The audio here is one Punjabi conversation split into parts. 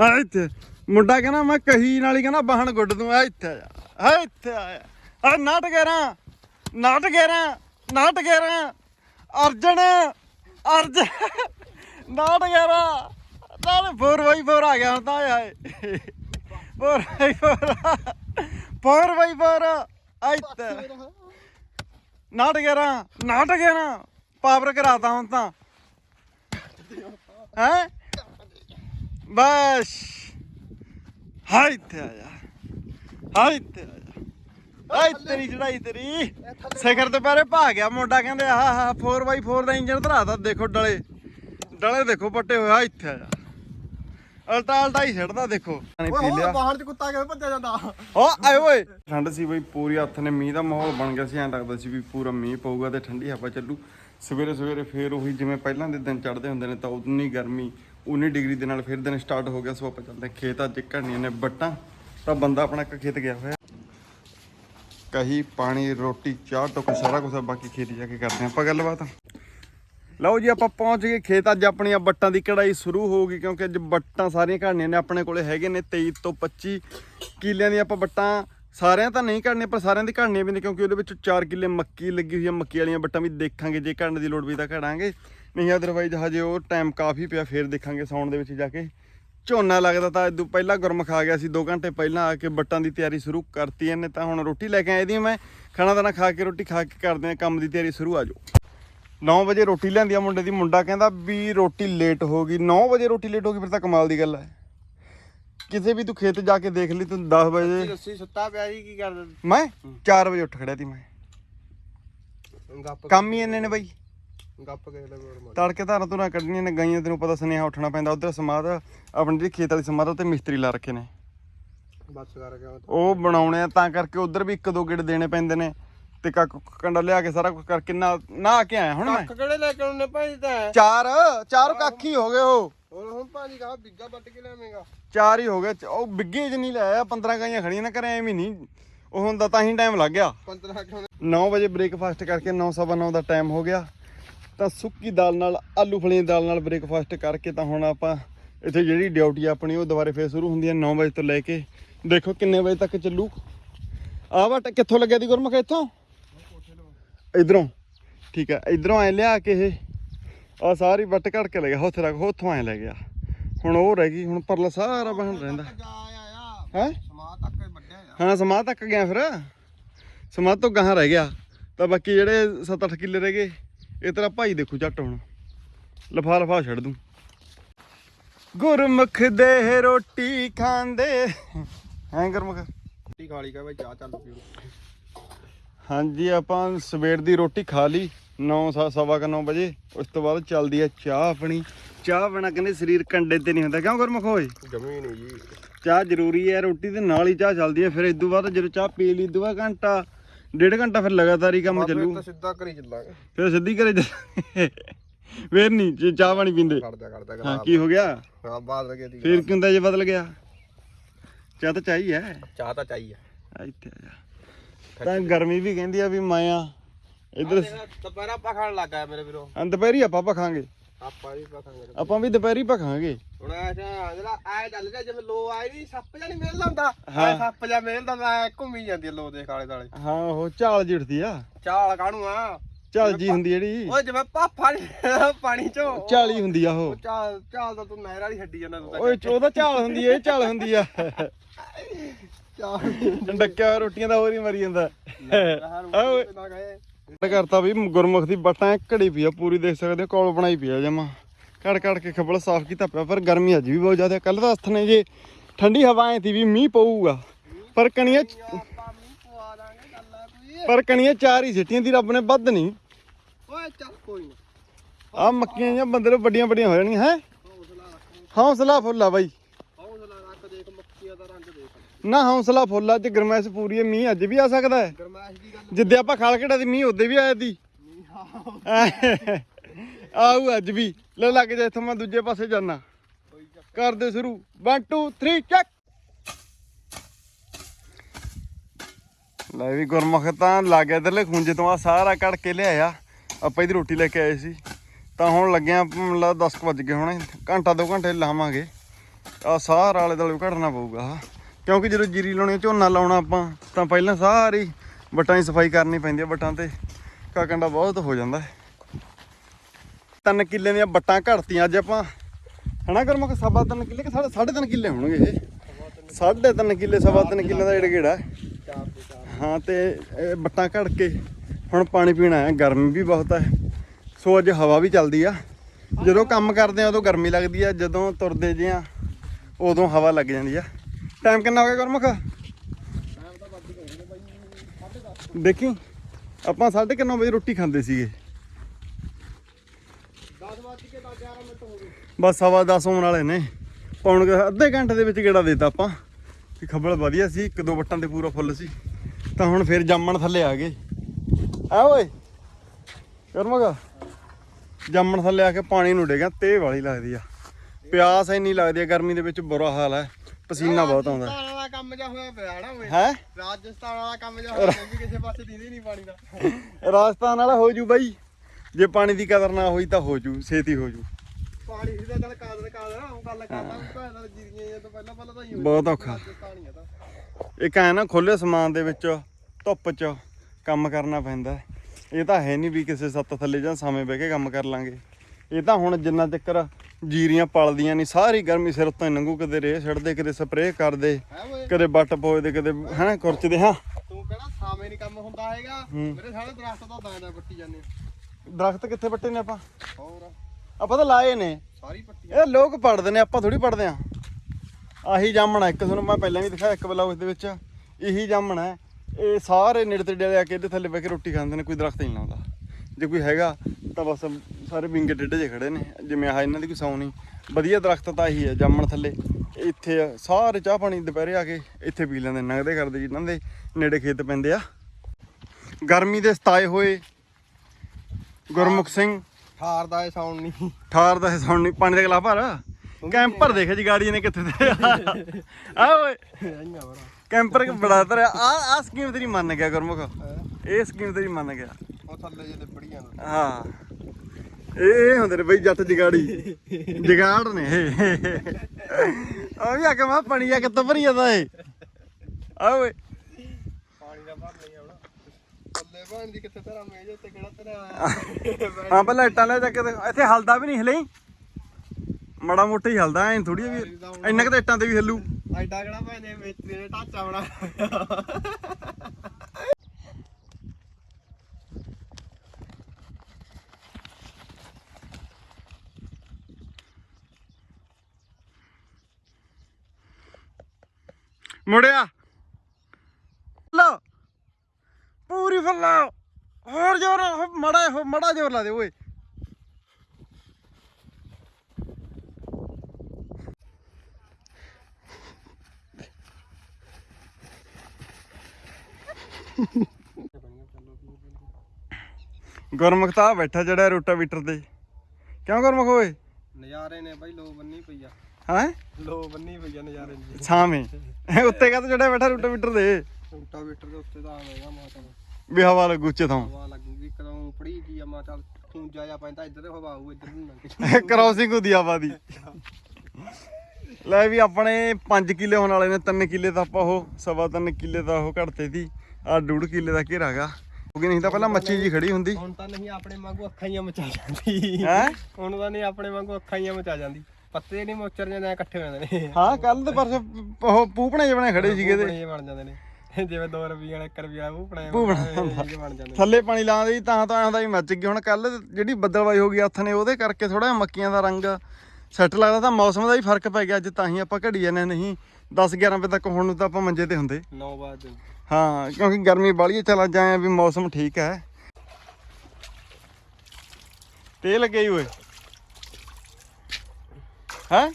ਆ ਇੱਥੇ। ਮੁੰਡਾ ਕਹਿੰਦਾ, ਮੈਂ ਕਹੀ ਨਾਲ ਹੀ ਕਹਿੰਦਾ ਬਾਹਣ ਗੁੱਡ ਦੂੰ ਆ ਇੱਥੇ ਆ ਆ ਇੱਥੇ ਆਇਆ ਆ ਨਾਟ ਗੇਰਾ ਨਾਟ ਗੇਰਾ ਨਾਟ ਗੇਰਾ ਅਰਜਨ ਅਰਜਨ, ਨਾਟ ਗੇਰਾ ਨਾਲ 4x4 ਆ ਗਿਆ ਹੁਣ ਤਾਂ, ਆਏ 4x4 4x4 ਆ। ਇੱਥੇ ਨਾਟ ਗੇਰਾ ਨਾਟ ਗੇਰਾ ਪਾਵਰ ਕਰਾਤਾ ਹੁਣ ਤਾਂ। ਹੈ? ਬਸ। ਹਾਈ ਤੇ ਆਇਆ ਹਾਈ ਤੇ ਆਇਆ ਹਾਈ ਤੇਰੀ ਚੜਾਈ ਤੇਰੀ। ਸਿਖਰ ਤੇ ਪੈਰੇ ਭਾ ਗਿਆ ਮੁੰਡਾ ਕਹਿੰਦੇ ਆਹ ਹਾ 4x4 ਦਾ ਇੰਜਨ ਧਰਾਤਾ ਦੇਖੋ ਡਲੇ। ਡਲੇ ਦੇਖੋ ਪੱਟੇ ਹੋਏ ਆ ਇੱਥੇ ਆਇਆ ਅਲਟਾ ਅਲਟਾ ਹੀ ਛੱਡਦਾ ਦੇਖੋ। ਪੀ ਲਿਆ। ਬਾਹਰ ਚ ਕੁੱਤਾ ਕਿਵੇਂ ਭੱਜਿਆ ਜਾਂਦਾ? ਓ ਆਏ ਓਏ। ਠੰਡ ਸੀ ਬਈ ਪੂਰੀ ਹੱਥ ਨੇ ਮੀਂਹ ਦਾ ਮਾਹੌਲ ਬਣ ਗਿਆ ਸੀ ਐਂ ਲੱਗਦਾ ਸੀ ਵੀ ਪੂਰਾ ਮੀਂਹ ਪਊਗਾ ਤੇ ਠੰਡੀ ਹਵਾ ਚੱਲੂ। ਸਵੇਰੇ ਸਵੇਰੇ ਫੇਰ ਉਹੀ ਜਿਵੇਂ ਪਹਿਲਾਂ ਦੇ ਦਿਨ ਚੜ੍ਹਦੇ ਹੁੰਦੇ ਨੇ ਤਾਂ ਉਨੀ ਗਰਮੀ 19 ਡਿਗਰੀ ਦੇ ਨਾਲ ਫਿਰ ਦਿਨ ਸਟਾਰਟ ਹੋ ਗਿਆ, ਸੋ ਆਪਾਂ ਚੱਲਦੇ ਹਾਂ ਖੇਤ। ਅੱਜ ਘੜਨੀਆਂ ਨੇ ਬੱਟਾਂ ਤਾਂ ਬੰਦਾ ਆਪਣਾ ਇੱਕ ਖੇਤ ਗਿਆ ਹੋਇਆ। ਕਹੀ, ਪਾਣੀ, ਰੋਟੀ, ਚਾਹ, ਟੁੱਕ, ਸਾਰਾ ਕੁਝ ਬਾਕੀ ਖੇਤ ਜਾ ਕੇ ਕਰਦੇ ਹਾਂ ਆਪਾਂ ਗੱਲਬਾਤ। ਲਓ ਜੀ, ਆਪਾਂ ਪਹੁੰਚ ਗਏ ਖੇਤ। ਅੱਜ ਆਪਣੀਆਂ ਬੱਟਾਂ ਦੀ ਕਢਾਈ ਸ਼ੁਰੂ ਹੋ ਗਈ, ਕਿਉਂਕਿ ਅੱਜ ਬੱਟਾਂ ਸਾਰੀਆਂ ਘੜਨੀਆਂ ਨੇ ਆਪਣੇ ਕੋਲੇ ਹੈਗੇ ਨੇ 23 ਤੋਂ 25 ਕਿੱਲਿਆਂ ਦੀਆਂ ਆਪਾਂ ਬੱਟਾਂ ਸਾਰਿਆਂ ਤਾਂ ਨਹੀਂ ਘੜਨੇ, ਪਰ ਸਾਰਿਆਂ ਦੀ ਘੜਨੀਆਂ ਵੀ ਨੇ, ਕਿਉਂਕਿ ਉਹਦੇ ਵਿੱਚ 4 ਕਿੱਲੇ ਮੱਕੀ ਲੱਗੀ ਹੋਈ ਹੈ ਮੱਕੀ ਵਾਲੀਆਂ ਬੱਟਾਂ ਵੀ ਦੇਖਾਂਗੇ, ਜੇ ਘੜਨ ਦੀ ਲੋੜ ਵੀ ਤਾਂ ਘੜਾਂਗੇ। ਨਹੀਂ ਅਦਰਵਾਈਜ਼ ਹਜੇ ਉਹ ਟਾਈਮ ਕਾਫੀ ਪਿਆ ਫੇਰ ਦੇਖਾਂਗੇ ਸਾਉਣ ਦੇ ਵਿੱਚ ਜਾ ਕੇ। ਝੋਨਾ ਲੱਗਦਾ ਤਾਂ ਇਦੋਂ ਪਹਿਲਾਂ ਗੁਰਮੁਖ ਆ ਗਿਆ ਸੀ 2 ਘੰਟੇ ਪਹਿਲਾਂ ਆ ਕੇ ਬੱਟਾਂ ਦੀ ਤਿਆਰੀ ਸ਼ੁਰੂ ਕਰਤੀ ਇਹਨੇ ਤਾਂ ਹੁਣ ਰੋਟੀ ਲੈ ਕੇ ਆਏ ਦੀ ਮੈਂ। ਖਾਣਾ ਦਾਣਾ ਖਾ ਕੇ ਰੋਟੀ ਖਾ ਕੇ ਕਰਦੇ ਆ ਕੰਮ ਦੀ ਤਿਆਰੀ ਸ਼ੁਰੂ ਆ ਜਾਓ। 9 ਵਜੇ ਰੋਟੀ ਲਿਆਂਦੀ ਆ ਮੁੰਡੇ ਦੀ ਮੁੰਡਾ ਕਹਿੰਦਾ ਵੀ ਰੋਟੀ ਲੇਟ ਹੋ ਗਈ। 9 ਵਜੇ ਰੋਟੀ ਲੇਟ ਹੋ ਗਈ ਫਿਰ ਤਾਂ ਕਮਾਲ ਦੀ ਗੱਲ ਹੈ ਕਿਸੇ ਵੀ ਤੂੰ ਖੇਤ ਜਾ ਕੇ ਦੇਖ ਲਈ ਤੂੰ 10 ਵਜੇ ਰੱਸੀ ਸੁੱਤਾ ਪਿਆ ਜੀ ਕੀ ਕਰਦਾ? ਮੈਂ 4 ਵਜੇ ਉੱਠ ਖੜਿਆ ਤੀ ਮੈਂ। ਕੰਮ ਹੀ ਇੰਨੇ ਨੇ ਬਾਈ। ਗੱਪ ਕੇ ਲੈ ਤੜਕੇ ਧਾਰਾਂ ਤੋਂ ਨਾ ਕੱਢਣੀਆਂ ਨੇ ਗਾਈਆਂ ਤੈਨੂੰ ਪਤਾ ਸੁਨੇਹਾ ਉੱਠਣਾ ਪੈਂਦਾ। ਉਧਰ ਸਮਾਧ ਆਪਣੀ ਜਿਹੜੀ ਖੇਤ ਵਾਲੀ ਸਮਾਧ ਉੱਤੇ ਮਿਸਤਰੀ ਲਾ ਰੱਖੇ ਨੇ। ਬਸ ਕਰ ਗਿਆ ਮੈਂ ਉਹ ਬਣਾਉਣੇ ਆ ਤਾਂ ਕਰਕੇ ਉਧਰ ਵੀ ਇੱਕ ਦੋ ਗੇੜ ਦੇਣੇ ਪੈਂਦੇ ਨੇ। ਤੇ ਕੱਕ ਕੰਡਾ ਲਿਆ ਕੇ ਸਾਰਾ ਕੁਝ ਕਰਕੇ ਨਾ ਨਾ ਕੇ ਆਇਆ ਹੁਣ ਮੈਂ। ਕੱਖ ਕਿਹੜੇ ਲੈ ਕੇ ਆਉਣੇ ਭਾਈ ਤਾਂ? ਚਾਰ ਚਾਰ ਕੱਖ ਹੀ ਹੋ ਗਏ ਉਹ। ਹੋਰ ਹੁਣ ਭਾਜੀ ਕਹਾ ਬਿੱਗਾ ਵੱਟ ਕੇ ਲਿਆਵੇਂਗਾ। ਚਾਰ ਹੀ ਹੋ ਗਏ ਚ- ਉਹ ਬਿੱਗੇ ਚ ਨਹੀਂ ਲਾਇਆ 15 ਗਾਈਆਂ ਖੜੀਆਂ ਨਾ ਕਰੇ ਐਵੇਂ ਨਹੀਂ। ਉਹ ਹੁੰਦਾ ਤਾਂ ਹੀ ਟਾਈਮ ਲੱਗ ਗਿਆ। 15 ਕਿਉਂ 9 ਵਜੇ ਬ੍ਰੇਕਫਾਸਟ ਕਰਕੇ 9:30 ਦਾ ਟਾਈਮ ਹੋ ਗਿਆ। ਤਾਂ ਸੁੱਕੀ ਦਾਲ ਨਾਲ, ਆਲੂ ਫਲੀਆਂ ਦਾਲ ਨਾਲ ਬ੍ਰੇਕਫਾਸਟ ਕਰਕੇ ਤਾਂ ਹੁਣ ਆਪਾਂ ਇੱਥੇ ਜਿਹੜੀ ਡਿਊਟੀ ਆਪਣੀ, ਉਹ ਦੁਬਾਰੇ ਫੇਰ ਸ਼ੁਰੂ ਹੁੰਦੀ ਹੈ 9 ਵਜੇ ਤੋਂ ਲੈ ਕੇ। ਦੇਖੋ ਕਿੰਨੇ ਵਜੇ ਤੱਕ ਚੱਲੂ। ਆ ਵਟ ਕਿੱਥੋਂ ਲੱਗਿਆ ਦੀ ਗੁਰਮੁਖ ਇੱਥੋਂ? ਇਧਰੋਂ। ਠੀਕ ਹੈ ਇਧਰੋਂ ਐ ਲਿਆ ਕੇ ਇਹ। ਆ ਸਾਰੀ ਵੱਟ ਘੜ ਕੇ ਲੈ ਗਿਆ ਉੱਥੇ ਰੱਖ ਉੱਥੋਂ ਐ ਲੈ ਗਿਆ। ਹੁਣ ਉਹ ਰਹਿ ਗਈ, ਹੁਣ ਪਰਲਾ ਸਾਰਾ ਬਹਣ ਰਹਿੰਦਾ। ਜਾ ਹੈ, ਸਮਾ ਤੱਕ ਵੱਡਿਆ ਹਾਂ ਸਮਾਧ ਤੱਕ ਗਿਆ ਫਿਰ। ਸਮਾਧ ਤੋਂ ਗਾਹਾਂ ਰਹਿ ਗਿਆ। ਤਾਂ ਬਾਕੀ ਜਿਹੜੇ 7-8 ਕਿੱਲੇ ਰਹਿ ਗਏ। ਇਹ ਤੇਰਾ ਭਾਈ ਦੇਖੂ ਝੱਟ ਹੁਣ। ਲਫਾ ਲਫਾ ਛੱਡ ਦੂੰ। ਗੁਰਮੁਖ ਦੇ ਰੋਟੀ ਖਾਂਦੇ। ਹੈਂ ਗੁਰਮੁਖ? ਰੋਟੀ ਖਾ ਲਈ ਕਾ ਭਾਈ ਚਾਹ ਚੱਲ ਪੀਓ ਹਾਂਜੀ ਆਪਾਂ ਸਵੇਰ ਦੀ ਰੋਟੀ ਖਾ ਲਈ। 9 ਸਵਾ ਕੁ 9 ਵਜੇ। ਉਸ ਤੋਂ ਬਾਅਦ ਚੱਲਦੀ ਹੈ ਚਾਹ ਆਪਣੀ। ਚਾਹ ਬਿਨਾ ਕਹਿੰਦੇ ਸਰੀਰ ਕੰਡੇ ਤੇ ਨਹੀਂ ਹੁੰਦਾ। ਕਿਉਂ ਗੁਰਮੁਖ ਓਏ? ਜਮੀ ਨਹੀਂ ਜੀ। ਚਾਹ ਜ਼ਰੂਰੀ ਹੈ ਰੋਟੀ ਦੇ ਨਾਲ ਹੀ ਚਾਹ ਚੱਲਦੀ ਹੈ ਫਿਰ ਇਸ ਤੋਂ ਬਾਅਦ ਜਦੋਂ ਚਾਹ ਪੀ ਲਈ ਦੋ ਘੰਟਾ ਡੇਢ ਘੰਟਾ ਫਿਰ ਲਗਾਤਾਰ ਹੀ ਕੰਮ ਚੱਲੂ। ਤਾਂ ਸਿੱਧਾ ਕਰੀ ਚੱਲਾਂਗੇ। ਫਿਰ ਸਿੱਧੀ ਘਰੇ ਜਾ ਫੇਰ ਨਹੀਂ ਚਾਹ ਪਾਣੀ ਪੀਂਦੇ। ਕਰਦਾ ਕਰਦਾ ਹਾਂ ਕੀ ਹੋ ਗਿਆ? ਹਾਂ ਬਾਦ ਲਗੇ ਦੀ ਫੇਰ ਕੀ ਹੁੰਦਾ ਜੇ ਬਦਲ ਗਿਆ? ਚਾਹ ਤਾਂ ਚਾਹੀ ਹੈ। ਚਾਹ ਤਾਂ ਚਾਹੀਏ ਆ ਇੱਥੇ ਆ ਜਾ। ਤਾਂ ਗਰਮੀ ਵੀ ਕਹਿੰਦੀ ਆ ਵੀ ਮਾਇਆ ਇਧਰ ਦੁਪਹਿਰਾ ਆਪਾਂ ਖਾਣ ਲੱਗ ਗਿਆ ਮੇਰੇ ਵੀਰੋ। ਦੁਪਹਿਰੀ ਆਪਾਂ ਭਖਾਂਗੇ। ਆਪਾਂ ਵੀ ਪਕਾਂਗੇ ਆਪਾਂ ਵੀ ਦੁਪਹਿਰੀ ਭਖਾਂਗੇ ਹੁਣ ਐਸਾ ਜਿਹੜਾ ਐ ਚੱਲ ਰਿਹਾ ਜਿਵੇਂ ਲੋ ਆਈ ਨਹੀਂ ਸੱਪ ਜਾਂ ਨਹੀਂ ਮਿਲਦਾ ਹੁੰਦਾ? ਹਾਂ। ਸੱਪ ਜਾਂ ਮਿਲਦਾ ਹੁੰਦਾ ਐ ਘੁੰਮੀ ਜਾਂਦੀ ਆ ਲੋ ਦੇ ਖਾਲੇ ਦਾਲੇ। ਹਾਂ ਉਹ ਝਾਲ ਆ। ਚਾਲ ਕਾਹਨੂੰ ਆ? ਝਾਲ ਜੀ ਹੁੰਦੀ ਜਿਹੜੀ। ਓਏ ਜਿਵੇਂ ਪਾਪਾ ਨੀ ਪਾਣੀ ਚੋਂ। ਝਾਲੀ ਹੁੰਦੀ ਆ ਉਹ। ਉਹ ਚਾਲ ਚਾਲ ਤਾਂ ਤੂੰ ਨਹਿਰ ਵਾਲੀ ਛੱਡੀ ਜਾਂਦਾ ਤੂੰ ਤਾਂ ਓਏ ਉਹਦਾ ਝਾਲ ਹੁੰਦੀ ਆ ਇਹ ਝਾਲ ਹੁੰਦੀ ਆ। ਚਾਲ ਡੱਕਿਆ ਹੋਇਆ ਰੋਟੀਆਂ ਦਾ ਹੋਰ ਹੀ ਮਰੀ ਜਾਂਦਾ। ਆ ਓਏ ਨਾ ਗਏ ਇਹ ਕਰਤਾ ਵੀ ਗੁਰਮੁਖ ਦੀ ਬਟਾਂ ਘੜੀ ਪਈ ਆ ਪੂਰੀ ਦੇਖ ਸਕਦੇ ਹੋ ਕੌਲ ਬਣਾਈ ਪਈ ਆ ਜਮਾ। ਕੜ ਕੜ ਕੇ ਖੱਬਲ ਸਾਫ਼ ਕੀਤਾ ਪਿਆ ਪਰ ਗਰਮੀ ਅੱਜ ਵੀ ਬਹੁਤ ਜ਼ਿਆਦਾ ਕੱਲ ਤਾਂ ਹੱਥ ਨੇ ਜੇ। ਠੰਡੀ ਹਵਾएं ਸੀ ਵੀ ਮੀਂਹ ਪਊਗਾ। ਪਰ ਕਣੀਆਂ ਪਰ ਕਣੀਆਂ ਚਾਰ ਹੀ ਸਿੱਟੀਆਂ ਦੀ ਰੱਬ ਨੇ ਵੱਧ ਨਹੀਂ ਓਏ ਚੱਲ ਕੋਈ ਨਾ। ਆ ਮੱਕੀਆਂ ਜਾਂ ਬੰਦੇ ਵੱਡੀਆਂ ਵੱਡੀਆਂ ਹੋ ਜਾਣੀਆਂ ਹੈ? ਹੌਸਲਾ ਫੁੱਲਾ ਬਾਈ ਹੌਸਲਾ ਰੱਖ ਦੇਖ ਮੱਖੀਆਂ ਦਾ ਰੰਗ ਦੇਖ ਨਾ ਹੌਸਲਾ ਫੁੱਲਾ ਚ ਗਰਮੈਸ਼ ਪੂਰੀ ਹੈ ਮੀਂਹ ਅੱਜ ਵੀ ਆ ਸਕਦਾ ਹੈ। ਗਰਮਾਇਸ਼ ਦੀ ਗੱਲ ਜਿੱਦੇ ਆਪਾਂ ਖਾਲ ਘੜਾ ਦੀ ਮੀਂਹ ਉਹਦੇ ਵੀ ਆਇਆ ਦੀ ਮੀਂਹ ਆ ਆਊ ਅੱਜ ਵੀ। ਲੈ ਲੱਗ ਜਾ ਇੱਥੋਂ ਮੈਂ ਦੂਜੇ ਪਾਸੇ ਜਾਣਾ ਕਰਦੇ ਸ਼ੁਰੂ। 1 2 3 ਚੱਕ ਲੈ ਵੀ ਗੁਰਮੁਖ ਤਾਂ ਲੱਗ ਇਧਰਲੇ ਖੁੰਝੇ ਤੋਂ ਆ ਸਾਰਾ ਕੱਢ ਕੇ ਲਿਆਇਆ। ਆਪਾਂ ਇਹਦੀ ਰੋਟੀ ਲੈ ਕੇ ਆਏ ਸੀ। ਤਾਂ ਹੁਣ ਲੱਗਿਆ ਲਾ 10 ਕੁ ਵੱਜ ਗਏ ਹੋਣੇ। ਘੰਟਾ ਦੋ ਘੰਟੇ ਲਾਵਾਂਗੇ। ਆ ਸਾਰ ਵਾਲੇ ਦੁਆਲੇ ਘੜਨਾ ਪਊਗਾ। ਕਿਉਂਕਿ ਜਦੋਂ ਜੀਰੀ ਲਾਉਣੀ ਝੋਨਾ ਲਾਉਣਾ ਆਪਾਂ, ਤਾਂ ਪਹਿਲਾਂ ਸਾਰੀ ਵਟਾਂ ਦੀ ਸਫ਼ਾਈ ਕਰਨੀ ਪੈਂਦੀ ਹੈ ਵਟਾਂ ਤੇ ਕਾਕੰਡਾ ਬਹੁਤ ਹੋ ਜਾਂਦਾ ਹੈ। ਤਿੰਨ ਕਿੱਲੇ ਦੀਆਂ ਵੱਟਾਂ ਘੜਤੀਆਂ ਅੱਜ ਆਪਾਂ, ਹਨਾ ਕਰਮਕ ਸਵਾ ਤਿੰਨ ਕਿੱਲੇ ਕਿ ਸਾਢੇ ਸਾਢੇ ਤਿੰਨ ਕਿੱਲੇ ਹੋਣਗੇ ਇਹ? ਸਾਢੇ ਤਿੰਨ ਕਿੱਲੇ, ਸਵਾ ਤਿੰਨ ਕਿੱਲੇ ਦਾ ਏੜ ਗੇੜਾ ਹਾਂ। ਤੇ ਇਹ ਵੱਟਾਂ ਘੜ ਕੇ ਹੁਣ ਪਾਣੀ ਪੀਣਾ ਹੈ ਗਰਮੀ ਵੀ ਬਹੁਤ ਹੈ ਸੋ ਅੱਜ ਹਵਾ ਵੀ ਚੱਲਦੀ ਆ। ਜਦੋਂ ਕੰਮ ਕਰਦੇ ਆ, ਉਦੋਂ ਗਰਮੀ ਲੱਗਦੀ ਆ, ਜਦੋਂ ਤੁਰਦੇ ਜੇ ਆ, ਉਦੋਂ ਹਵਾ ਲੱਗ ਜਾਂਦੀ ਆ। ਟਾਈਮ ਕਿੰਨਾ ਹੋ ਗਿਆ ਗੁਰਮੁਖ? ਟਾਈਮ ਤਾਂ ਸਾਢੇ ਦਸ ਦੇਖੀ ਆਪਾਂ 9:30 ਵਜੇ ਰੋਟੀ ਖਾਂਦੇ ਸੀਗੇ। 10 ਵੱਜ ਕੇ 11 ਮਿੰਟ ਹੋ ਗਏ ਬਸ ਸਵਾ 10 ਹੋਣ ਵਾਲੇ ਨੇ। ਪੌਣ ਅੱਧੇ ਘੰਟੇ ਦੇ ਵਿੱਚ ਗੇੜਾ ਦੇਤਾ ਆਪਾਂ। ਵੀ ਖਬਰ ਵਧੀਆ ਸੀ, ਇੱਕ ਦੋ ਵੱਟਾਂ ਤੇ ਪੂਰਾ ਫੁੱਲ ਸੀ। ਤਾਂ ਹੁਣ ਫਿਰ ਜਾਮਣ ਥੱਲੇ ਆ ਗਏ। ਆ ਓਏ ਕਰਮਗਾ ਜਾਮਣ ਥੱਲੇ ਆ ਕੇ ਪਾਣੀ ਨੂੰ ਡੇਗਾ ਤੇ ਵਾਲੀ ਲੱਗਦੀ ਆ। ਪਿਆਸ ਇੰਨੀ ਲੱਗਦੀ ਆ, ਗਰਮੀ ਦੇ ਵਿੱਚ ਬੁਰਾ ਹਾਲ ਹੈ ਪਸੀਨਾ ਬਹੁਤ ਆਉਂਦਾ। ਰਾਜਸਥਾਨ ਵਾਲਾ ਕੰਮ ਜਾ ਹੋਇਆ ਪਿਆ ਨਾ ਓਏ। ਹੈ? ਰਾਜਸਥਾਨ ਵਾਲਾ ਕੰਮ ਜਾ ਹੋਇਆ ਵੀ ਕਿਸੇ ਪਾਸੇ ਦੀਦੀ ਨਹੀਂ ਪਾਣੀ ਦਾ। ਰਾਜਸਥਾਨ ਵਾਲਾ ਹੋ ਜੂ ਬਾਈ। ਜੇ ਪਾਣੀ ਦੀ ਕਦਰ ਨਾ ਹੋਈ ਤਾਂ ਹੋ ਜੂ ਛੇਤੀ ਹੋ ਜੂ। ਪਾਣੀ ਦੀ ਤਾਂ ਚੱਲ ਕਾਦਰ ਕਾਦਰ ਉਹ ਗੱਲ ਕਰਦਾ ਉਹ ਭੈਣ ਨਾਲ ਜੀਰੀਆਂ ਜਾਂ ਤੋਂ ਪਹਿਲਾਂ ਪਹਿਲਾਂ ਤਾਂ ਹੀ ਹੋਈ ਬਹੁਤ ਔਖਾ। ਰਾਜਸਥਾਨ ਹੀ ਆ ਤਾਂ। ਇੱਕ ਐ ਨਾ ਖੁੱਲੇ ਸਮਾਨ ਦੇ ਵਿੱਚ ਧੁੱਪ 'ਚ ਕੰਮ ਕਰਨਾ ਪੈਂਦਾ। ਹੈ। ਇਹ ਤਾਂ ਹੈ ਨਹੀਂ ਵੀ ਕਿਸੇ ਸੱਤ ਥੱਲੇ ਜਾਂ ਸਾਵੇਂ ਬਹਿ ਕੇ ਕੰਮ ਕਰ ਲਾਂਗੇ। ਇਹ ਤਾਂ ਹੁਣ ਜਿੰਨਾ ਚੱਕਰ ਜੀਰੀਆਂ ਪਲਦੀਆਂ ਨਹੀਂ ਸਾਰੀ ਗਰਮੀ ਸਿਰ ਤੋਂ ਲੰਘੂ ਕਦੇ ਰੇਹ ਛੱਡਦੇ ਕਦੇ ਸਪਰੇਅ ਕਰਦੇ ਕਦੇ ਬੱਟ ਪੋਇਦੇ ਕਦੇ ਹੈਨਾ ਖੁਰਚਦੇ ਹਾਂ। ਤੂੰ ਕਿਹੜਾ ਸਾਵੇਂ ਨਹੀਂ ਕੰਮ ਹੁੰਦਾ ਹੈਗਾ। ਮੇਰੇ ਸਾਰੇ ਦਰਖਤ ਤਾਂ ਦਾਣਾ ਪੱਟੀ ਜਾਂਦੇ ਦਰਖਤ ਕਿੱਥੇ ਪੱਟੇ ਨੇ ਆਪਾਂ? ਹੋਰ? ਆਪਾਂ ਤਾਂ ਲਾਏ ਨੇ। ਸਾਰੀ ਪੱਟੀ ਇਹ ਲੋਕ ਪੜਦੇ ਨੇ ਆਪਾਂ ਥੋੜੀ ਪੜਦੇ ਆ। ਆਹੀ ਜਾਮਣ ਇੱਕ ਤੁਹਾਨੂੰ ਮੈਂ ਪਹਿਲਾਂ ਵੀ ਦਿਖਾਇਆ ਇੱਕ ਬਲਾਉ ਦੇ ਵਿੱਚ। ਇਹੀ ਜਾਮਣ ਇਹ ਸਾਰੇ ਨੇੜੇ ਤੇ ਡੇਲੇ ਆ ਕੇ ਇਹਦੇ ਥੱਲੇ ਬਹਿ ਕੇ ਰੋਟੀ ਖਾਂਦੇ ਨੇ ਕੋਈ ਦਰਖਤ ਨਹੀਂ ਲਾਉਂਦਾ। ਜੇ ਕੋਈ ਹੈਗਾ ਤਾਂ ਬਸ ਸਾਰੇ ਵਿੰਗੇ ਟੇਢੇ ਜਿਹੇ ਖੜੇ ਨੇ। ਜਿਵੇਂ ਆਹ ਇਹਨਾਂ ਦੀ ਕੋਈ ਸੌ ਨਹੀਂ। ਵਧੀਆ ਦਰਖਤ ਤਾਂ ਇਹੀ ਹੈ ਜਾਮਣ ਥੱਲੇ। ਇੱਥੇ ਆ, ਸਾਰੇ ਚਾਹ ਪਾਣੀ ਦੁਪਹਿਰੇ ਆ ਕੇ ਇੱਥੇ ਪੀ ਲੈਂਦੇ ਨਗਦੇ ਕਰਦੇ ਜਿਨ੍ਹਾਂ ਦੇ ਨੇੜੇ ਖੇਤ ਪੈਂਦੇ ਆ। ਗਰਮੀ ਦੇ ਸਤਾਏ ਹੋਏ ਗੁਰਮੁਖ ਸਿੰਘ। ਹਾਰ ਦਾ ਇਹ ਸਾਊਂਡ ਨਹੀਂ। ਠਾਰ ਦਾ ਸੁਣ ਨਹੀਂ ਪਾਣੀ ਦਾ ਗਲਾ ਭਰ। ਕੈਂਪਰ ਦੇਖ ਜੀ ਗਾੜੀ ਨੇ ਕਿੱਥੇ ਤੇ। ਆ ਓਏ। ਆਈਆਂ ਬੜਾ। ਕੈਂਪਰ ਕਿ ਬੜਾ ਤਰ ਆ ਆ ਸਕੀਮ ਤੇਰੀ ਮੰਨ ਗਿਆ ਗੁਰਮੁਖ? ਇਹ ਸਕੀਮ ਤੇਰੀ ਮੰਨ ਗਿਆ। ਉਹ ਥੱਲੇ ਜਿਹੇ ਲਿਬੜੀਆਂ ਨੇ। ਹਾਂ। ਇਹ ਹੁੰਦੇ ਨੇ ਬਈ ਜੱਟ ਜਗਾੜੀ। ਜਗਾੜ ਨੇ ਆ ਵੀ ਆ ਕੇ ਮਾ ਪਾਣੀ ਆ ਕਿੱਥੋਂ ਭਰੀ ਜਾਂਦਾ ਏ ਆ ਓਏ। ਪਾਣੀ ਦਾ ਭਰ ਨਹੀਂ ਆਉਣਾ ਥੱਲੇ ਭੈਣ ਦੀ ਕਿੱਥੇ ਤੇਰਾ ਮੇਜ ਉੱਤੇ ਕਿਹੜਾ ਤੇਰਾ ਹਾਂ ਪਹਿਲਾਂ ਇੱਟਾਂ ਲੈ ਜਾ ਕੇ। ਇੱਥੇ ਹਲਦਾ ਵੀ ਨਹੀਂ ਹਲੇ। ਮੜਾ ਮੋਟਾ ਹੀ ਹਲਦਾ ਐ ਥੋੜੀ ਵੀ। ਇੰਨਾ ਕਿ ਤਾਂ ਇੱਟਾਂ ਤੇ ਵੀ ਹੱਲੂ। ਐਡਾ ਕਿਹੜਾ ਭੈਣ ਮੇਤਰੀ ਨੇ ਢਾਚਾ ਬਣਾ। ਮੁੜਿਆ। ਲੋ। ਪੂਰੀ ਫੁੱਲਾ ਹੋਰ ਜ਼ੋਰ ਮੜਾ ਹੋ ਮੜਾ ਜ਼ੋਰ ਲਾ ਦੇ ਓਏ। ਗੁਰਮੁਖ ਤਾਂ ਬੈਠਾ ਜਿਹੜਾ ਰੋਟਾ ਵੀਟਰ ਤੇ। ਕਿਉਂ ਗੁਰਮੁਖ ਓਏ? ਨਜ਼ਾਰੇ ਨੇ ਬਾਈ ਲੋ ਬੰਨੀ ਪਈ ਆ। ਹੈ? ਲੋ ਬੰਨੀ ਪਈ ਆ ਨਜ਼ਾਰੇ ਨੇ ਛਾਵੇਂ। ਉੱਤੇ ਕਾ ਜਿਹੜਾ ਬੈਠਾ ਰੋਟਾ ਵੀਟਰ ਦੇ। ਟੂਟਾ ਵੇਟਰ ਦੇ ਉੱਤੇ ਤਾਂ ਆਵੇਗਾ ਮਾ ਚੱਲ। ਵੀ ਹਵਾ ਲੱਗੂ ਉੱਚੇ ਤੋਂ ਹਵਾ ਲੱਗੂਗੀ ਕਦੋਂ ਉਪੜੀ ਜੀ ਆ ਮਾ ਚੱਲ। ਖੂੰਜਾ ਜਾ ਪੈਂਦਾ ਇੱਧਰ ਤੇ ਹਵਾ ਆਊ ਇੱਧਰ ਨੂੰ ਲੰਘ ਕ੍ਰਾਸਿੰਗ ਹੁੰਦੀ ਆ ਦੀ। ਲੈ ਵੀ ਆਪਣੇ 5 ਕਿੱਲੇ ਹੋਣ ਵਾਲੇ ਨੇ 3 ਕਿੱਲੇ ਤਾਂ ਆਪਾਂ ਉਹ ਸਵਾ 3 ਕਿੱਲੇ ਤਾਂ ਉਹ ਘੜਤੇ ਸੀ। ਆ ਡੂਢ ਕਿੱਲੇ ਦਾ ਘੇਰਾਗਾ ਕਿਉਂਕਿ ਨਹੀਂ ਤਾਂ ਪਹਿਲਾਂ ਮੱਛੀ ਜੀ ਖੜੀ ਹੁੰਦੀ। ਹੁਣ ਤਾਂ ਨਹੀਂ ਆਪਣੇ ਵਾਂਗੂ ਅੱਖਾਂ ਹੀ ਮਚਾ ਜਾਂਦੀ। ਹੈ? ਹੁਣ ਤਾਂ ਨਹੀਂ ਆਪਣੇ ਵਾਂਗੂ ਅੱਖਾਂ ਹੀ ਮਚਾ ਜਾਂਦੀ। ਪੱਤੇ ਨਹੀਂ ਮੋਚਰ ਜਾਂਦੇ ਐਂ ਇਕੱਠੇ ਹੋ ਜਾਂਦੇ ਨੇ। ਹਾਂ ਕੱਲ ਦੇ ਪਰਸੋਂ ਉਹ ਪੂਪਣੇ ਜਿਹੇ ਬਣੇ ਖੜੇ ਸੀਗੇ ਤੇ। ਜਿਹੇ ਬਣ ਜਾਂਦੇ ਨੇ। ਜਿਵੇਂ 2 ਰੁਪਏ ਵਾਲਾ 1 ਰੁਪਿਆ ਭੂਪਣਾ ਭੂਪਣਾ ਜਿਹੇ ਬਣ ਜਾਂਦੇ ਨੇ। ਥੱਲੇ ਪਾਣੀ ਲਾਉਂਦੇ ਸੀ ਤਾਂ ਤਾਂ ਆਉਂਦਾ ਹੀ ਮੱਚ ਗਈ ਹੁਣ ਕੱਲ ਜਿਹੜੀ ਬੱਦਲਵਾਈ ਹੋ ਗਈ ਹੱਥ ਨੇ ਉਹਦੇ ਕਰਕੇ ਥੋੜਾ ਮੱਕੀਆਂ ਦਾ ਰੰਗ ਸੈੱਟ ਲੱਗਦਾ। ਤਾਂ ਮੌਸਮ ਦਾ ਹੀ ਫ਼ਰਕ ਪੈ ਗਿਆ। ਅੱਜ ਤਾਂ ਹੀ ਆਪਾਂ ਘੜੀ ਜਾਂਦੇ ਨਹੀਂ 10 11 ਵਜੇ ਤੱਕ ਹੁਣ ਨੂੰ ਤਾਂ ਆਪਾਂ ਮੰਜੇ ਤੇ ਹੁੰਦੇ। 9 ਵਜੇ। ਹਾਂ ਕਿਉਂਕਿ ਗਰਮੀ ਬਾਲੀ ਚਲਾ ਜਾਏ ਵੀ ਮੌਸਮ ਠੀਕ ਹੈ। ਤੇ ਲੱਗੇ ਹੀ ਓਏ। ਹੈ?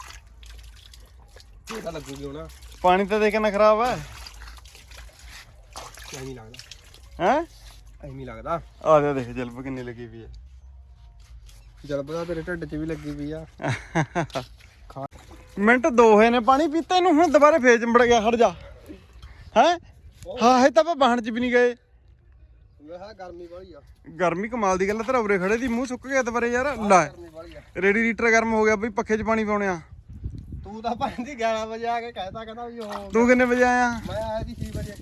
ਇਹ ਤਾਂ ਲੱਗੂਗੀ ਹੁਣ। ਪਾਣੀ ਤਾਂ ਦੇਖਣਾ ਖਰਾਬ ਹੈ। ਐਵੇਂ ਹੀ ਲੱਗਦਾ। ਹੈ? ਐਵੇਂ ਹੀ ਲੱਗਦਾ। ਆ ਦੇ ਦੇਖ ਜਲਬ ਕਿੰਨੀ ਲੱਗੀ ਵੀ ਹੈ। ਜਲਬ ਤੇਰੇ ਢਿੱਡ 'ਚ ਵੀ ਲੱਗੀ ਪਈ ਆ। ਖਾ ਮਿੰਟ ਦੋ ਹੋਏ ਨੇ ਪਾਣੀ ਪੀਤੇ ਨੂੰ ਹੁਣ ਦੁਬਾਰੇ ਫੇਰ ਚੰਬੜ ਗਿਆ ਖੜ ਜਾ। ਹੈ? ਹਾਂ ਹੈ ਤਾਂ ਆਪਾਂ ਬਾਹਣ ਚ ਵੀ ਨਹੀਂ ਗਏ। ਮੈਂ ਗਰਮੀ ਵਾਲੀ ਆ। ਗਰਮੀ ਕਮਾਲ ਦੀ ਗੱਲ ਤੇਰਾ ਉਰੇ ਖੜੇ ਦੀ ਮੂੰਹ ਸੁੱਕ ਗਿਆ ਦੁਬਾਰੇ ਯਾਰ। ਲੈ ਗਰਮੀ ਵਾਲੀ ਆ। ਰੇਡੀਏਟਰ ਗਰਮ ਹੋ ਗਿਆ ਬਈ ਪੱਖੇ 'ਚ ਪਾਣੀ ਪਾਉਣੇ ਆ। ਤੂੰ ਤੂੰ ਭਾਂਦੀ 11 ਵਜੇ ਆ ਕੇ ਕਹਿਤਾ ਕਹਿੰਦਾ ਵੀ ਉਹ ਤੂੰ ਕਿੰਨੇ ਵਜੇ ਆਇਆ? ਮੈਂ ਆਇਆ ਸੀ 6 ਵਜੇ।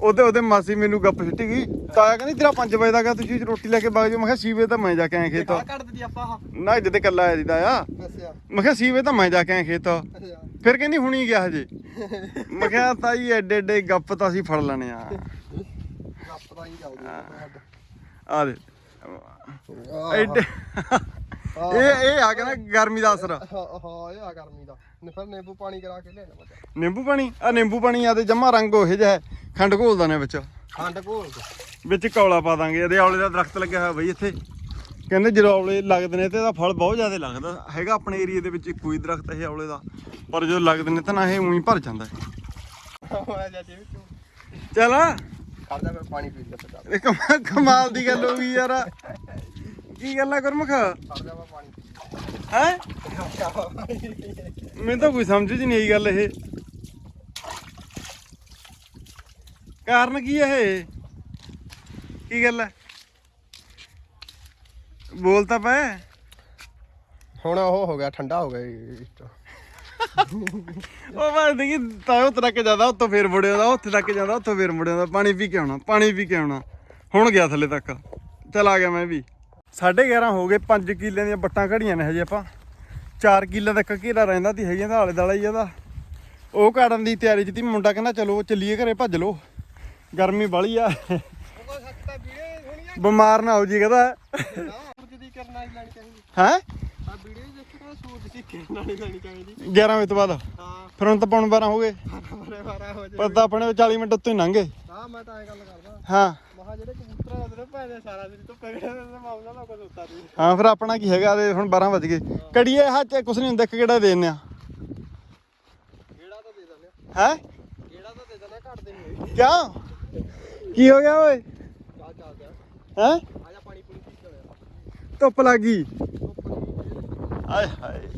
ਉਹਦੇ ਉਹਦੇ ਮਾਸੀ ਮੈਨੂੰ ਗੱਪ ਸਿੱਟੀ ਗਈ। ਤਾਇਆ ਕਹਿੰਦੀ ਤੇਰਾ 5 ਵਜੇ ਦਾ ਗਿਆ ਤੁਸੀਂ ਰੋਟੀ ਲੈ ਕੇ ਵਗ ਜਾਓ ਮੈਂ ਕਿਹਾ 6 ਵਜੇ ਤਾਂ ਮੈਂ ਜਾ ਕੇ ਆਇਆ ਖੇਤ। ਕੱਢ ਦਿੱਤੀ ਆਪਾਂ। ਨਾ ਜਿੱਦੇ ਕੱਲਾ ਆਇਆ ਤਾਇਆ। ਅੱਛਾ। ਮੈਂ ਕਿਹਾ 6 ਵਜੇ ਤਾਂ ਮੈਂ ਜਾ ਕੇ ਆਇਆ ਖੇਤ। ਫਿਰ ਕਹਿੰਦੀ ਹੁਣੀ ਗਿਆ ਹਜੇ। ਮੈਂ ਕਿਹਾ ਤਾਈ ਐਡੇ ਐਡੇ ਗੱਪ ਤਾਂ ਅਸੀਂ ਫੜ ਲੈਣੇ ਆ। ਹੀ ਚੱਲਦੀ ਆ ਦੇ ਆਹ ਐਡੇ ਇਹ ਇਹ ਆ ਕਹਿੰਦਾ ਗਰਮੀ ਦਾ ਅਸਰ ਹਾਂ ਹਾਂ ਇਹ ਆ ਗਰਮੀ ਦਾ ਨੇ ਫਿਰ ਨਿੰਬੂ ਪਾਣੀ ਕਰਾ ਕੇ ਲਿਆਣਾ ਬੱਚਾ ਨਿੰਬੂ ਪਾਣੀ ਆ ਨਿੰਬੂ ਪਾਣੀ ਆ ਤੇ ਜਮਾ ਰੰਗ ਉਹੇ ਜਿਹਾ ਹੈ। ਖੰਡ ਘੋਲਦਾ ਨੇ ਵਿੱਚ ਖੰਡ ਘੋਲ ਕੇ ਵਿੱਚ ਕੌਲਾ ਪਾ ਦਾਂਗੇ ਇਹਦੇ ਔਲੇ ਦਾ ਦਰਖਤ ਲੱਗਿਆ ਹੋਇਆ ਬਈ ਇੱਥੇ ਕਹਿੰਦੇ ਜਦੋਂ ਔਲੇ ਲੱਗਦੇ ਨੇ ਤੇ ਇਹਦਾ ਫਲ ਬਹੁਤ ਜ਼ਿਆਦਾ ਲੱਗਦਾ ਹੈਗਾ ਆਪਣੇ ਏਰੀਆ ਦੇ ਵਿੱਚ ਇੱਕੋ ਹੀ ਦਰਖਤ ਇਹ ਔਲੇ ਦਾ ਪਰ ਜਦੋਂ ਲੱਗਦੇ ਨੇ ਤਾਂ ਨਾ ਇਹ ਉਹੀ ਭਰ ਜਾਂਦਾ ਹੈ। ਚੱਲ ਖੜ ਜਾ ਫਿਰ ਪਾਣੀ ਪੀ ਲੈ ਫਿਰ ਚੱਲ। ਇਹ ਕਮਾ- ਕਮਾਲ ਦੀ ਗੱਲ ਹੋ ਗਈ ਯਾਰ। ਕੀ ਗੱਲ ਆ ਗੁਰਮੁਖ? ਪਾਣੀ ਪੀ ਹੈ? ਮੈਨੂੰ ਤਾਂ ਕੋਈ ਸਮਝ ਚ ਨਹੀਂ ਆਈ ਗੱਲ ਇਹ। ਕਾਰਨ ਕੀ ਹੈ ਇਹ? ਕੀ ਗੱਲ ਹੈ ਬੋਲ ਤਾਂ ਪੈ ਹੁਣ ਉਹ ਹੋ ਗਿਆ ਠੰਡਾ ਹੋ ਗਿਆ ਜੀ। ਇਸ ਤੋਂ। ਉਹ ਬਾਅਦ ਦੇਖੀ ਤਾਂ ਉੱਥੇ ਤੱਕ ਜਾਂਦਾ ਉੱਥੋਂ ਫੇਰ ਮੁੜਿਆ ਦਾ ਉੱਥੇ ਤੱਕ ਜਾਂਦਾ ਉੱਥੋਂ ਫੇਰ ਮੁੜਿਆ ਦਾ ਪਾਣੀ ਪੀ ਕੇ ਆਉਣਾ ਪਾਣੀ ਪੀ ਕੇ ਆਉਣਾ। ਹੁਣ ਗਿਆ ਥੱਲੇ ਤੱਕ। ਚਲ ਆ ਗਿਆ ਮੈਂ ਵੀ। 11:30 ਹੋ ਗਏ 5 ਕਿੱਲੇ ਦੀਆਂ ਬੱਟਾਂ ਘੜੀਆਂ ਨੇ ਹਜੇ ਆਪਾਂ। 4 ਕਿੱਲੇ ਤੱਕ ਘੇਰਾ ਰਹਿੰਦਾ ਤੀ ਹੈਗੀਆਂ ਤਾਂ ਆਲੇ ਦਾਲਾ ਹੀ ਇਹਦਾ ਉਹ ਕਾੜਨ ਦੀ ਤਿਆਰੀ ਚ ਤੀ ਮੁੰਡਾ ਕਹਿੰਦਾ ਚਲੋ ਚੱਲੀਏ ਘਰੇ ਭੱਜ ਲੋ ਗਰਮੀ ਬਾਲੀ ਆ। ਬਿਮਾਰ ਨਾ ਹੋ ਜੀ ਕਹਿੰਦਾ। ਦੀ ਕਿਰਨਾਂ ਹੀ ਆ ਵੀਡੀਓ ਦੀ ਕਿਰਨਾਂ ਨਹੀਂ ਲੈਣੀ ਚਾਹੀਦੀ। 11 ਵਜੇ ਤੋਂ ਬਾਅਦ। ਹਾਂ। ਫਿਰ ਹੁਣ ਤਾਂ ਪੌਣ 12 ਹੋ ਗਏ। ਬਰੇ ਬਾਰਾ ਹੋ ਪਰ ਤਾਂ ਆਪਣੇ 40 ਮਿੰਟ ਉੱਤੇ ਹੀ ਲੰਘੇ ਹਾਂ ਮੈਂ ਤਾਂ ਇਹ ਗੱਲ ਕਰਦਾ। ਹਾਂ। ਮਹਾ ਜਿਹੜੇ ਕਬੂਤਰ ਆਉਂਦੇ ਨੇ ਭੈਣੇ ਸਾਰਾ ਦਿਨ ਤੋਂ ਪਕੜੇ ਨੇ ਮੈਂ ਉਹਨਾਂ ਦਾ ਕੁਝ ਉੱਤਾ ਹਾਂ ਫਿਰ ਆਪਣਾ ਕੀ ਹੈਗਾ ਤੇ ਹੁਣ 12 ਵਜ ਗਏ। ਕੜੀਏ ਹਾਂ ਚ ਕੁਛ ਨਹੀਂ ਹੁੰਦਾ ਇੱਕ ਕਿਹੜਾ ਦੇ ਦਿੰਨੇ ਆ? ਕਿਹੜਾ ਤਾਂ ਦੇ ਦਿੰਦੇ ਹੈ? ਕਿਹੜਾ ਤਾਂ ਦੇ ਦਿੰਦੇ ਘੱਟ ਦੇ ਨਹੀਂ ਕਿਉਂ? ਕੀ ਹੋ ਗਿਆ ਓਏ? ਚੱਲ ਹੈ? ਆ ਜਾ ਪਾਣੀ ਪੂਣੀ ਪੀ ਕੇ ਆਇਆ ਧੁੱਪ ਲੱਗ ਆਏ ਹਾਏ।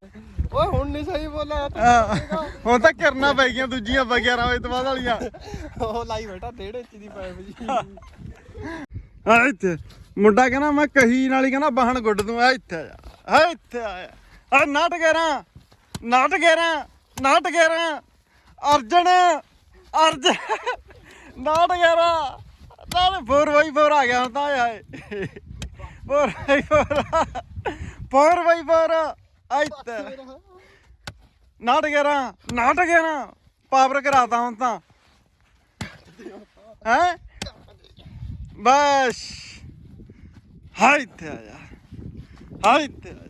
ਓਏ ਹੁਣ ਨਹੀਂ ਸਹੀ ਬੋਲਿਆ ਹੁਣ ਤਾਂ ਕਰਨਾ ਪੈ ਗਈਆਂ ਦੂਜੀਆਂ 11 ਵਜੇ ਤੋਂ ਬਾਅਦ ਵਾਲੀਆਂ। ਉਹ ਲਾਈ ਬੈਠਾ ਡੇਢ ਇੰਚ ਦੀ ਪਾਈਪ ਜੀ। ਆ ਇੱਥੇ। ਮੁੰਡਾ ਕਹਿੰਦਾ ਮੈਂ ਕਹੀ ਨਾਲ ਹੀ ਕਹਿੰਦਾ ਬਾਹਣ ਗੁੱਡ ਦੂੰ ਆ ਇੱਥੇ ਆ ਜਾ। ਆ ਇੱਥੇ ਆਇਆ ਆ ਨਾਟ ਗੇਰਾ ਨਾਟ ਗੇਰਾ ਨਾਟ ਗੇਰਾ ਅਰਜਨ ਅਰਜਨ। ਨਾਟ ਗੇਰਾ ਨਾਲ 4x4 ਆ ਗਿਆ ਹੁਣ ਤਾਂ ਆਏ 4x4 4x4 ਆ। ਇੱਥੇ ਨਾਟ ਗੇਰਾ ਨਾਟ ਗੇਰਾ ਪਾਵਰ ਕਰਾਤਾ ਹੁਣ ਤਾਂ। ਹੈ? ਬਸ। ਹਾਈ ਤੇ ਆਇਆ ਹਾਈ ਤੇ ਆਇਆ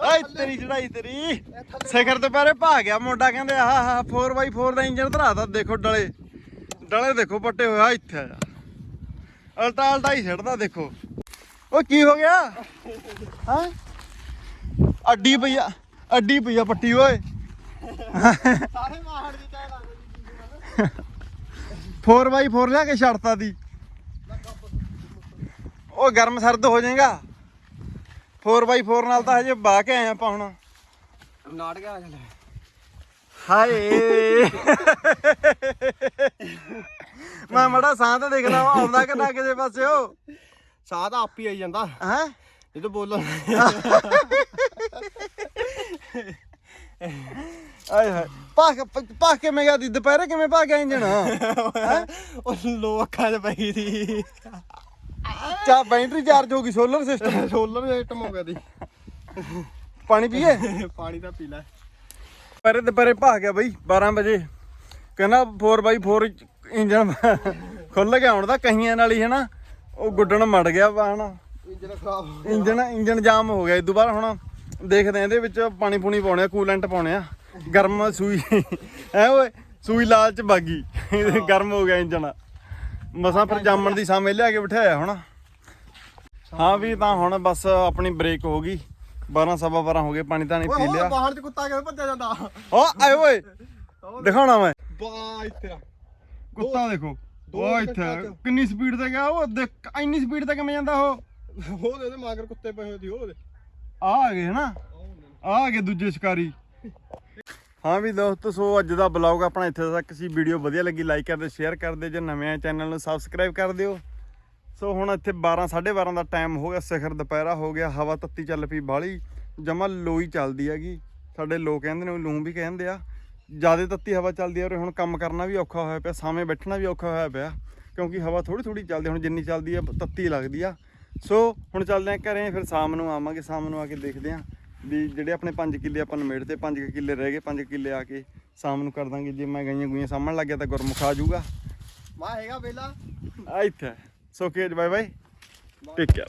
ਹਾਈ ਤੇਰੀ ਚੜਾਈ ਤੇਰੀ। ਸਿਖਰ ਤੇ ਪੈਰੇ ਭਾ ਗਿਆ ਮੁੰਡਾ ਕਹਿੰਦੇ, ਆਹ ਆਹ 4x4 ਦਾ ਇੰਜਨ ਧਰਾਤਾ ਦੇਖੋ ਡਲੇ। ਡਲੇ ਦੇਖੋ, ਪੱਟੇ ਹੋਏ ਆ ਇੱਥੇ ਆਇਆ ਅਲਟਾ ਅਲਟਾ ਹੀ ਛੱਡਦਾ, ਦੇਖੋ। ਉਹ ਕੀ ਹੋ ਗਿਆ? ਹਾਂ? ਅੱਡੀ ਪਈਆ ਅੱਡੀ ਪਈਆ ਪੱਟੀ ਓਏ। ਸਾਰੇ ਮਾਹੜ ਦੀ ਚਾਹ ਲੱਗਦੀ 4x4 ਲਿਆ ਕੇ ਛੱਡਤਾ ਦੀ। ਉਹ ਗਰਮ ਸਰਦ ਹੋ ਜਾਏਗਾ। 4x4 ਨਾਲ ਤਾਂ ਹਜੇ ਬਾ ਕੇ ਆਏ ਆਪਾਂ ਹੁਣ। ਨਾਟ ਗਿਆ ਚੱਲ ਹਾਏ। ਮੈਂ ਮੜਾ ਸਾਹ ਤਾਂ ਦੇਖ ਲਾ ਆਉਂਦਾ ਕਿ ਨਾ ਕਿਸੇ ਪਾਸੇ ਉਹ? ਸਾਹ ਤਾਂ ਆਪ ਹੀ ਆਈ ਜਾਂਦਾ। ਹੈ? ਜਦੋਂ ਬੋਲਣ ਆਏ ਹਾਏ। ਪਾ ਕੇ ਪਾ ਕੇ ਮੈਂ ਗਿਆ ਦੀ? ਦੁਪਹਿਰੇ ਕਿਵੇਂ ਪਾ ਗਿਆ ਇੰਜਣ ਉਹ ਲੋ ਅੱਖਾਂ 'ਚ ਪਈ ਦੀ। ਚਾ ਬੈਟਰੀ ਚਾਰਜ ਹੋ ਗਈ ਸੋਲਰ ਸਿਸਟਮ ਸੋਲਰ ਸਿਸਟਮ ਹੋ ਗਿਆ ਦੀ। ਪਾਣੀ ਪੀਏ? ਪਾਣੀ ਤਾਂ ਪੀ ਲੈ। ਦੁਪਹਿਰੇ ਦੁਪਹਿਰੇ ਭਾ ਗਿਆ ਬਈ 12 ਵਜੇ। ਕਹਿੰਦਾ 4x4 ਇੰਜਨ ਖੁੱਲ ਗਿਆ ਹੁਣ ਤਾਂ ਕਹੀਆਂ ਨਾਲ ਹੀ ਹਨਾ? ਉਹ ਗੁੱਡਣ ਮੜ ਗਿਆ ਵਾਹਣ ਇੰਜਨ ਖਰਾਬ ਹੋ ਇੰਜਨ ਇੰਜਨ ਜਾਮ ਹੋ ਗਿਆ। ਇਦੋਂ ਬਾਅਦ ਹੁਣ ਦੇਖਦੇ ਆ ਇਹਦੇ ਵਿੱਚ ਪਾਣੀ ਪੂਣੀ ਪਾਉਣੇ ਆ ਕੂਲੈਂਟ ਪਾਉਣੇ ਆ। ਗਰਮ ਸੂਈ ਐ ਓਏ ਸੂਈ ਲਾਲ ਚ ਬਾਗੀ। ਗਰਮ ਹੋ ਗਿਆ ਇੰਜਨ ਮਸਾਂ ਫਿਰ ਜਾਮਣ ਦੀ ਸਾਹਮਣੇ ਲਿਆ ਕੇ ਬਿਠਾਇਆ ਹੁਣ। ਹਾਂ ਵੀ ਤਾਂ ਹੁਣ ਬਸ ਆਪਣੀ ਬ੍ਰੇਕ ਹੋ ਗਈ। 12 ਸਵਾ 12 ਹੋ ਗਏ ਪਾਣੀ ਤਾਂ ਨਹੀਂ ਪੀ ਲਿਆ। ਬਾਹਰ 'ਚ ਕੁੱਤਾ ਕਿਵੇਂ ਭੱਜਿਆ ਜਾਂਦਾ? ਓ ਆਏ ਓਏ ਦਿਖਾਉਣਾ ਮੈਂ। ਬਾ ਇੱਥੇ ਕੁੱਤਾ ਦੇਖੋ। ਮਿੰਟਾਂ ਇੱਥੇ। ਕਿੰਨੀ ਸਪੀਡ ਤੇ ਗਿਆ ਉਹ? ਦੇਖ ਇੰਨੀ ਸਪੀਡ ਤੇ ਕਿਵੇਂ ਜਾਂਦਾ ਉਹ? ਉਹਦੇ ਉਹਦੇ ਮਾਗਰ ਕੁੱਤੇ ਪਏ ਹੋਏ ਸੀ ਉਹਦੇ ਆ ਆ ਗਏ ਹਨਾ? ਆ ਆ ਗਏ ਦੂਜੇ ਸ਼ਿਕਾਰੀ। ਹਾਂ ਵੀ ਦੋਸਤੋ, ਸੋ ਅੱਜ ਦਾ ਬਲੌਗ ਆਪਣਾ ਇੱਥੇ ਤੱਕ ਸੀ। ਵੀਡੀਓ ਵਧੀਆ ਲੱਗੀ ਲਾਈਕ ਕਰਦੇ ਸ਼ੇਅਰ ਕਰਦੇ, ਜੇ ਨਵੇਂ ਆ ਚੈਨਲ ਨੂੰ ਸਬਸਕ੍ਰਾਈਬ ਕਰ ਦਿਓ। ਸੋ ਹੁਣ ਇੱਥੇ 12 12:30 ਦਾ ਟਾਈਮ ਹੋ ਗਿਆ, ਸਿਖਰ ਦੁਪਹਿਰਾ ਹੋ ਗਿਆ, ਹਵਾ ਤੱਤੀ ਚੱਲ ਪਈ ਬਾਲੀ ਜਮਾ ਲੋਈ ਚੱਲਦੀ ਹੈਗੀ। ਸਾਡੇ ਲੋਕ ਕਹਿੰਦੇ ਨੇ ਲੂੰ ਵੀ ਕਹਿੰਦੇ ਆ, ਜ਼ਿਆਦਾ ਤੱਤੀ ਹਵਾ ਚੱਲਦੀ ਆ ਔਰ ਹੁਣ ਕੰਮ ਕਰਨਾ ਵੀ ਔਖਾ ਹੋਇਆ ਪਿਆ, ਸਾਵੇਂ ਬੈਠਣਾ ਵੀ ਔਖਾ ਹੋਇਆ ਪਿਆ, ਕਿਉਂਕਿ ਹਵਾ ਥੋੜੀ ਥੋੜੀ ਚੱਲਦੀ ਹੁਣ ਜਿੰਨੀ ਚੱਲਦੀ ਆ, ਤੱਤੀ ਲੱਗਦੀ ਆ। ਸੋ ਹੁਣ ਚੱਲਦੇ ਆ ਘਰੇ ਫਿਰ ਸ਼ਾਮ ਨੂੰ ਆਵਾਂਗੇ ਸ਼ਾਮ ਨੂੰ ਆ ਕੇ ਦੇਖਦੇ ਆ ਵੀ ਜਿਹੜੇ ਆਪਣੇ 5 ਕਿੱਲੇ ਆਪਾਂ ਨਿਮੇੜ ਤੇ 5 ਕਿੱਲੇ ਰਹਿ ਗਏ 5 ਕਿੱਲੇ ਆ ਕੇ ਸ਼ਾਮ ਨੂੰ ਕਰ ਦਾਂਗੇ। ਜੇ ਮੈਂ ਗਈਆਂ ਗੁਈਆਂ ਸਾਹਮਣ ਲੱਗ ਗਿਆ ਤਾਂ ਗੁਰਮੁਖ ਆ ਜਾਊਗਾ। ਮਾ ਹੈਗਾ ਵੇਲਾ। ਆ ਇੱਥੇ। ਸੋ ਕੇ ਬਾਏ ਬਾਏ ਟੇਕ ਕੇਅਰ